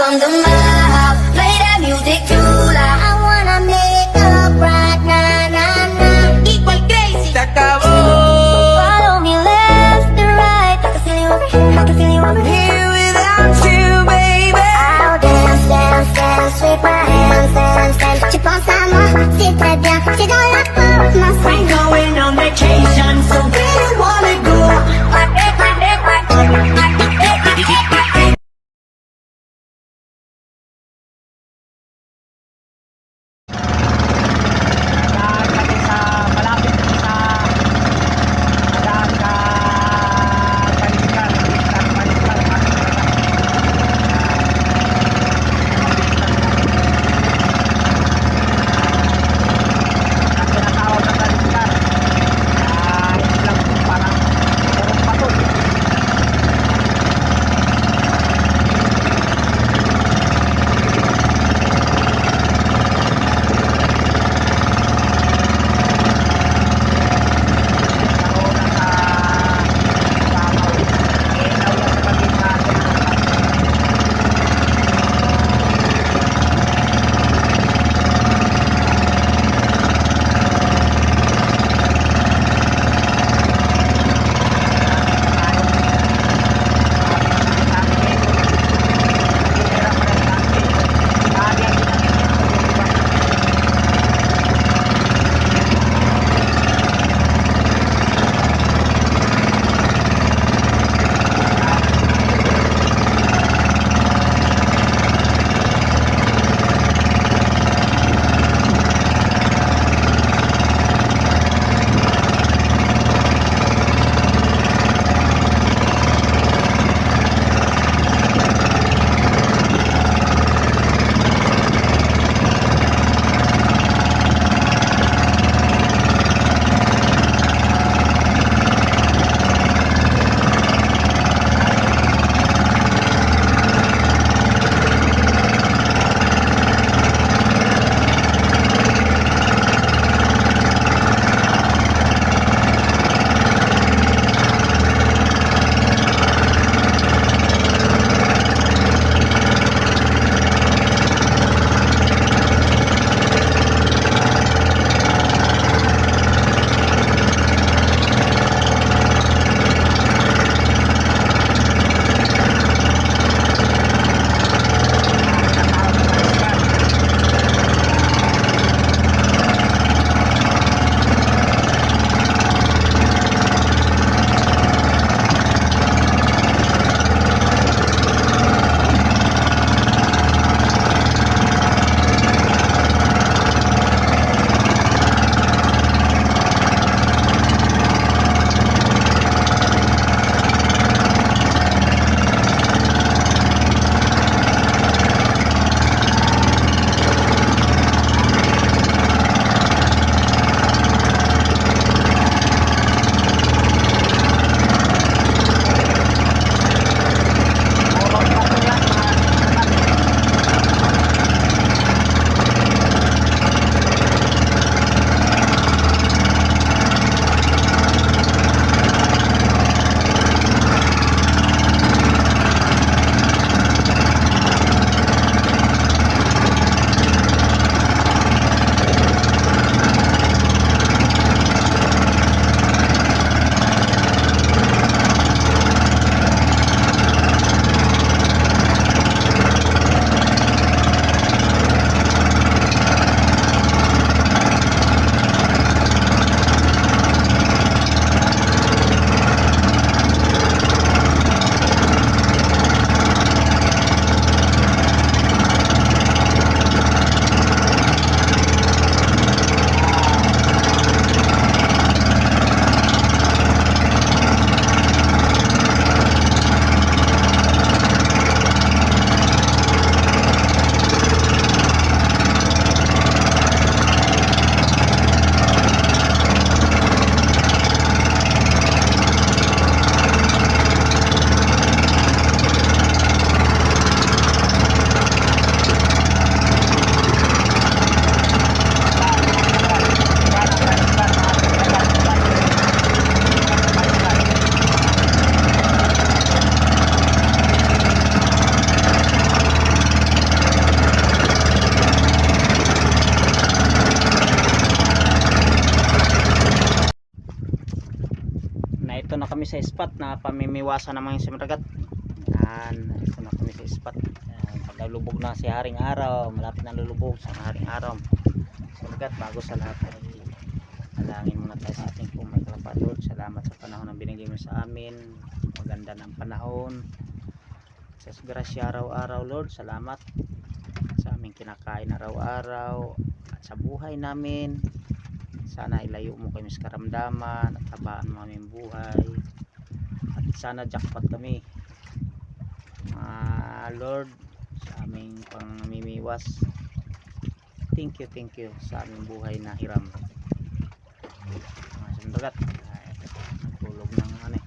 From the map. Play that music too. Pamimiwasan naman yung simragat yan ito na kami sa spot yan, pagkalubog na si Haring Araw malapit na lulubog sa Haring Araw simragat bago sa lahat ay Alangin muna tayo sa ating kung may kalapad Lord. Salamat sa panahon na binigay mo sa amin. Maganda ng panahon. Sa grasya araw-araw Lord. Salamat sa aming kinakain araw-araw at sa buhay namin. Sana ilayo mo kami sa karamdaman at habaan mo aming buhay. Sana jackpot kami. Ah, Lord, sa aming pangmimiwas. Thank you, thank you sa aming buhay na hiram. Mga sundagat ay nagtulog ng ano eh.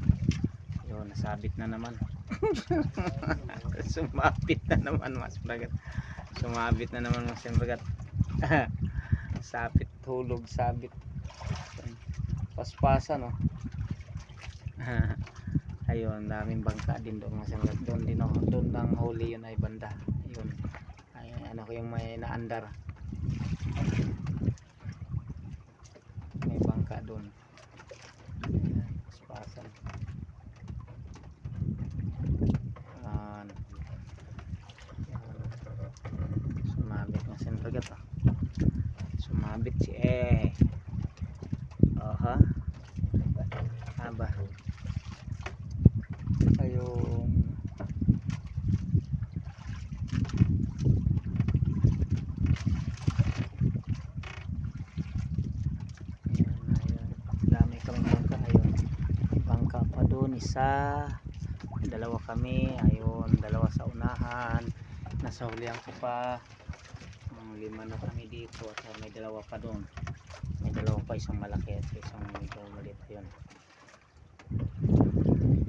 Yun nasabit na naman. Sumabit na naman mga sundagat sumabit na naman mga sundagat sabit tulog sabit. Paspasan oh ayun daming bangka din doon. Mga sundagat doon din oh, doon lang huli yun ay banda. Yun ay ano ko yung may naandar may bangka doon Ayan, paspasan Ayan. Ayan. sumabit na sinragat ah sumabit si eh aha aba ayun Ayan, ayan. Dami kami bangka. Ayun. Doon. Isa. Dalawa kami. Ayun. Dalawa sa unahan. Nasa hulihan ko pa. Ang lima na kami dito. At may dalawa pa doon. May dalawa pa. Isang malaki at isang medyo maliit. Ayun.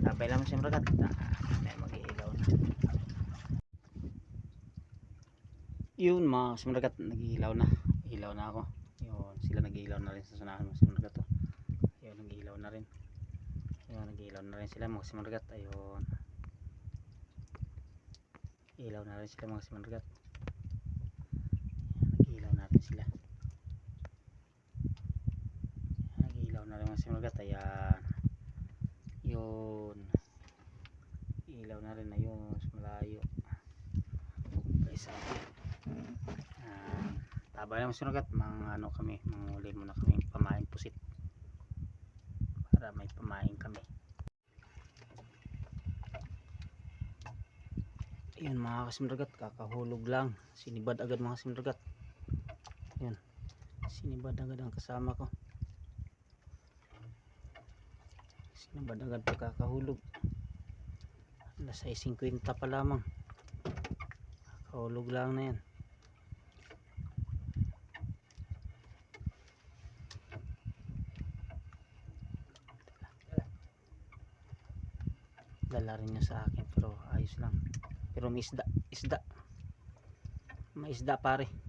Tapay lang siyang ragat. Ah, may mag-iilaw na. Yun mga simragat. Nag-iilaw na. Ilaw na ako. Yun, sila nag-iilaw na rin sa sunahan mga simargat to. Ayun, nag-iilaw na rin. Ayun, nag-iilaw na rin sila mga simargat. Ayun. Ilaw na rin sila mga simargat. Nag-iilaw na rin sila. Nag-iilaw na rin mga simargat. Ayan. Yun. Ilaw na rin. Ayun, sa malayo. Guys, ayan. Tabay lang sinugat, mga ano kami, manguli muna kami. Para may pamain kami. Ayun mga kasimragat, kakahulog lang. Sinibad agad mga kasimragat. Ayun. Sinibad agad ang kasama ko. Sinibad agad pagkakahulog. Alas 6.50 pa lamang. Kakahulog lang na yan. Dala rin niya sa akin pero ayos lang. Pero may isda isda. May isda pare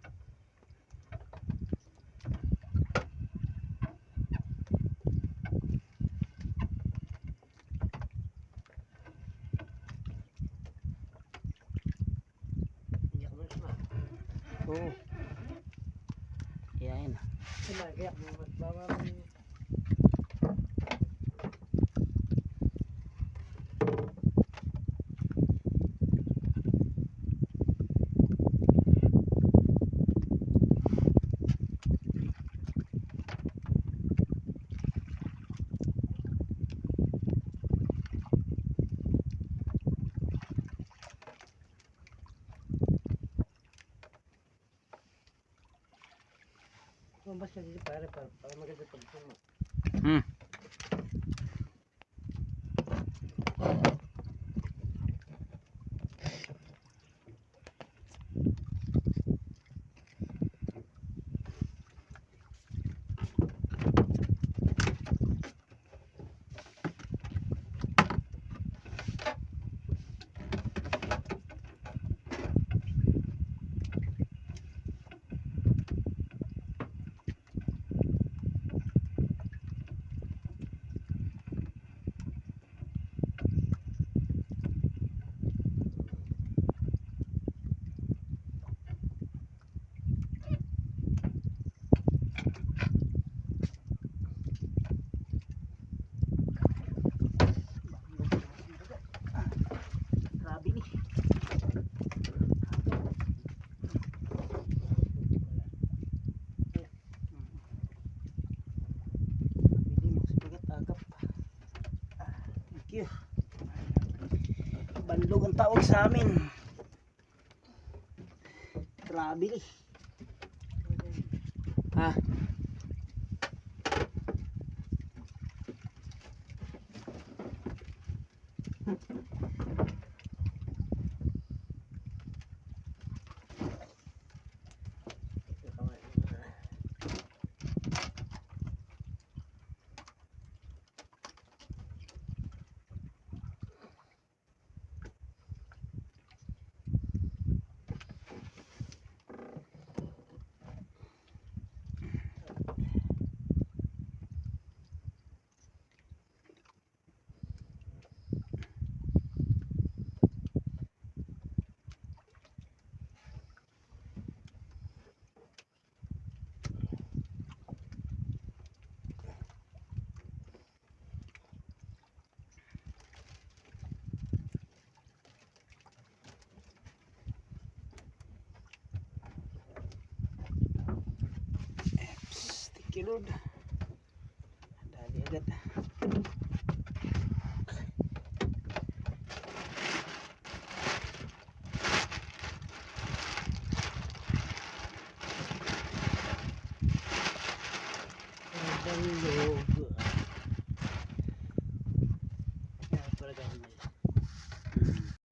padre, para, se barbecue bandog ang tawag sa amin. Grabe eh. You Lord. Dali agad.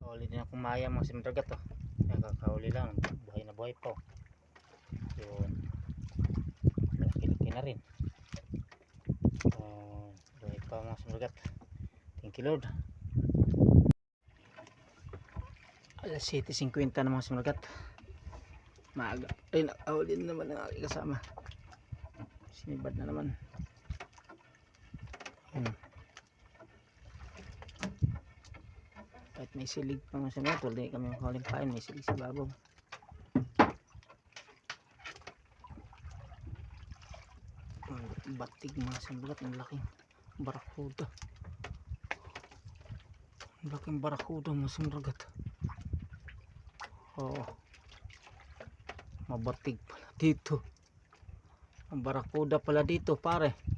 Kahuli din akong maya mga simdragat to. Yan, kakahuli lang. Buhay na buhay po. Yun. Na rin. Uh, buhay pa mga simdragat. Thank you Lord. Alas 7.50 na mga simdragat. Maaga. Ay, nakahuli na naman ang aking kasama. Sinibad na naman. Yun. Kahit may silig pa mga simdragat. Wala kami makahuling kain. May silig sa babaw. Ang batig mga sambagat ang laking barakuda ang laking barakuda mga sambagat oo. Mabatig pala dito. Ang barakuda pala dito pare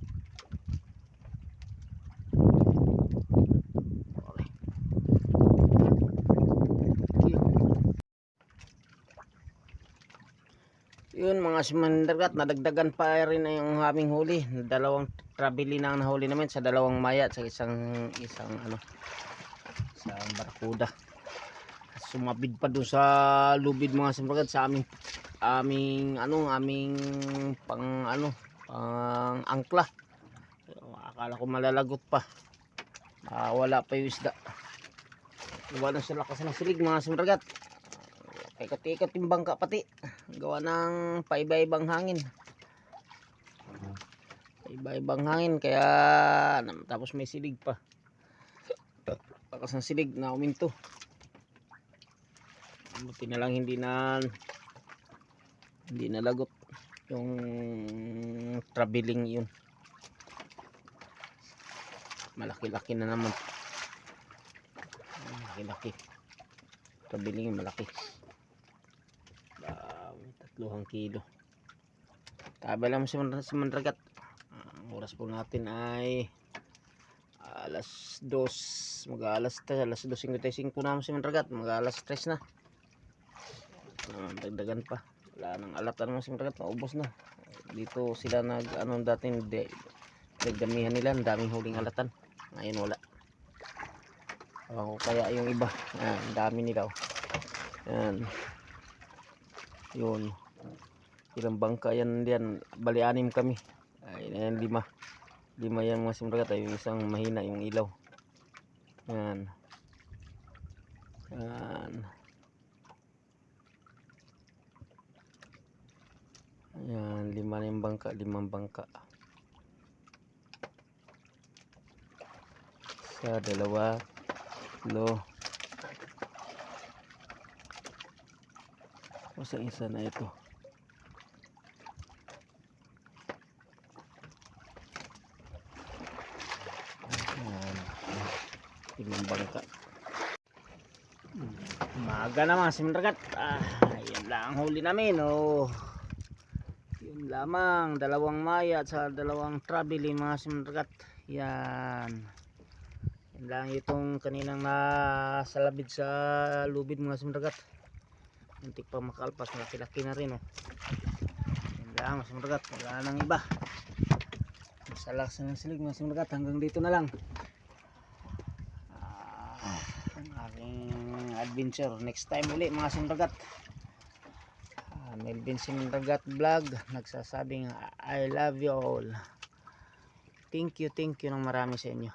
yun mga simandagat nadagdagan pa rin na yung aming huli. Dalawang trabili na ang nahuli namin sa dalawang maya sa isang isang ano isang barakuda sumabid pa doon sa lubid mga simandagat sa aming aming ano aming pang ano pang angkla. Akala ko malalagot pa. Ah, wala pa yung isda. Gawa na sila kasi ng silig mga simandagat ikot-ikot yung bangka pati gawa ng paiba-ibang hangin. Paiba-ibang hangin kaya nam- tapos may silig pa. Lakas ng silig na uminto buti na lang hindi na hindi nalagot yung traveling yun. Malaki-laki na naman. Malaki-laki. Traveling malaki tatluhang kilo. Tabi lang si, Man- si Mandragat ang oras po natin ay alas 2 mag alas 3 alas 2.55 na si Mandragat mag alas 3 na. Uh, dagdagan pa. Wala nang alatan mo si Mandragat maubos na. Dito sila nag ano dati de, nagdamihan nila. Ang daming huling alatan. Ngayon wala. Ewan ko kaya yung iba yan, ang dami nila oh. yan. Yun ilang bangka yan diyan. Bali anim kami. Ay yan lima. Lima yan mga simragat ay isang mahina yung ilaw. Yan. Yan. Yan lima na yung bangka limang bangka. Sa dalawa lo o sa isa na ito Ayan. limang bangka umaga na mga simragat ah, yan lang ang huli namin oh. yun lamang dalawang maya sa dalawang trabili mga simragat yan yan lang itong kaninang nasalabid sa lubid mga simragat. Muntik pa makalpas, malaki-laki na rin oh. Yan lang mga simragat, wala nang iba. Masalas ng silig mga simragat, hanggang dito na lang. Aking adventure. Next time uli mga simragat. Ah, Melvin Simragat Vlog nagsasabing I love you all. Thank you, thank you ng marami sa inyo.